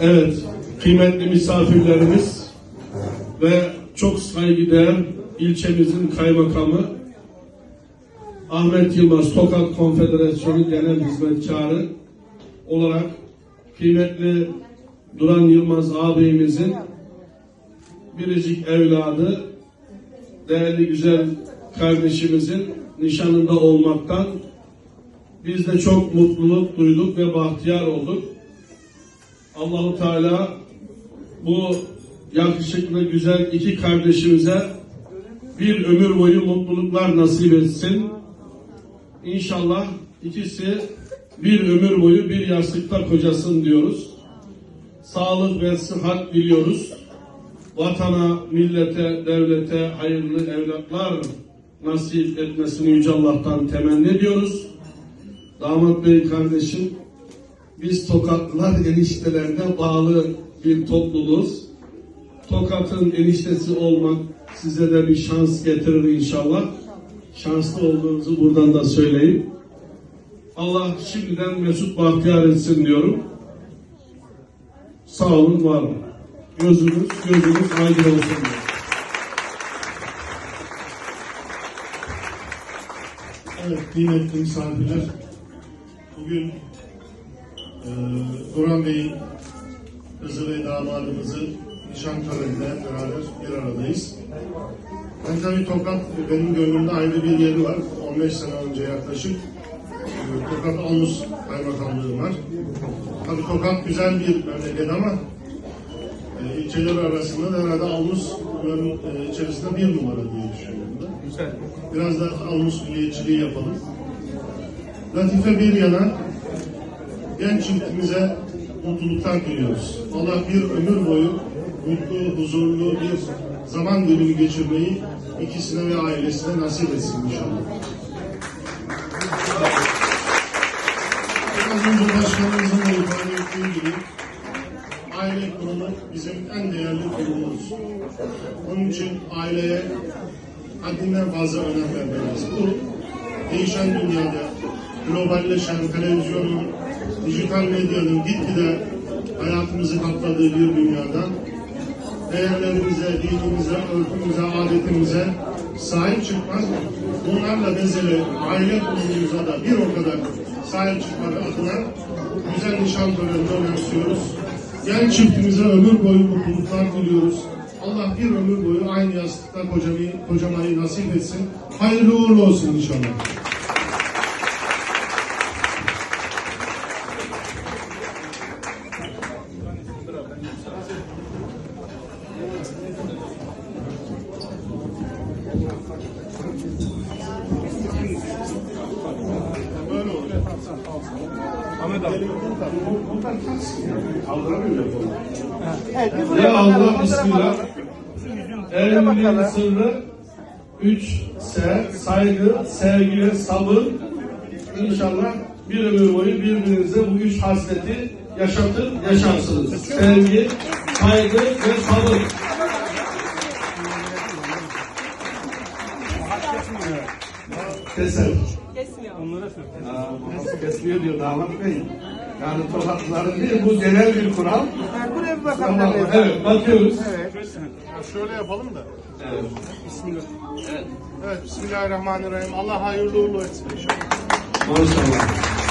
Evet, kıymetli misafirlerimiz ve çok saygıdeğer ilçemizin kaymakamı Ahmet Yılmaz Tokat Konfederasyonu Genel Hizmetkarı olarak kıymetli Duran Yılmaz ağabeyimizin biricik evladı değerli güzel kardeşimizin nişanında olmaktan biz de çok mutluluk duyduk ve bahtiyar olduk. Allahu Teala bu yakışıklı güzel iki kardeşimize bir ömür boyu mutluluklar nasip etsin. İnşallah ikisi bir ömür boyu bir yastıkta kocasın diyoruz. Sağlık ve sıhhat diliyoruz. Vatana, millete, devlete hayırlı evlatlar nasip etmesini Yüce Allah'tan temenni ediyoruz. Damat Bey kardeşim, biz Tokatlılar eniştelerine bağlı bir topluluğuz. Tokat'ın eniştesi olmak size de bir şans getirir inşallah. Şanslı olduğunuzu buradan da söyleyeyim. Allah şimdiden mesut bahtiyar etsin diyorum. Sağ olun, var olun. Gözünüz, gözünüz aydın olsun. diyorum. Evet, kıymetli misafirler. Bugün e, Duran Bey'in kızı ve damadımızı nişan töreninde beraber bir aradayız. Ben tabii Tokat, benim gönlümde ayrı bir yeri var. 15 sene önce yaklaşık e, Tokat Almus Kaymakamlığı var. Tabii Tokat güzel bir memleket ama e, ilçeler arasında da herhalde Almus bunların e, içerisinde bir numara diye düşünüyorum ben. Biraz da almus milliyetçiliği yapalım. Latife bir yana genç çiftimize mutluluklar diliyoruz. Allah bir ömür boyu mutlu, huzurlu bir zaman dilimi geçirmeyi ikisine ve ailesine nasip etsin inşallah. Az önce başkanımızın da ifade ettiği gibi aile kurumu bizim en değerli kurumumuz. Onun için aileye haddinden fazla önem vermeliyiz. Bu değişen dünyada, globalleşen televizyonun, dijital medyanın gitgide hayatımızı kapladığı bir dünyada değerlerimize, dinimize, örfümüze, adetimize sahip çıkmak, bunlarla bezeli aile kurumumuza da bir o kadar sahip çıkmak adına güzel nişan törenini önemsiyoruz. Genç çiftimize ömür boyu mutluluklar diliyoruz. Allah bir ömür boyu aynı yastıkta kocamayı, kocamayı nasip etsin. Hayırlı uğurlu olsun inşallah. Ya Allah Bismillah. Evliliğin sırrı üç S, saygı, sevgi ve sabır. İnşallah bir ömür boyu birbirinize bu üç hasleti yaşatır, yaşarsınız. Sevgi, saygı ve sabır. Keser. Aa, bu nasıl kesmiyor diyor damat bey. Yani tokatlıların değil bu genel bir kural. Buraya bir Tamam, evet bakıyoruz. Şöyle yapalım da. Evet. Bismillah. Evet, Bismillahirrahmanirrahim. Allah hayırlı uğurlu etsin inşallah. Maşallah.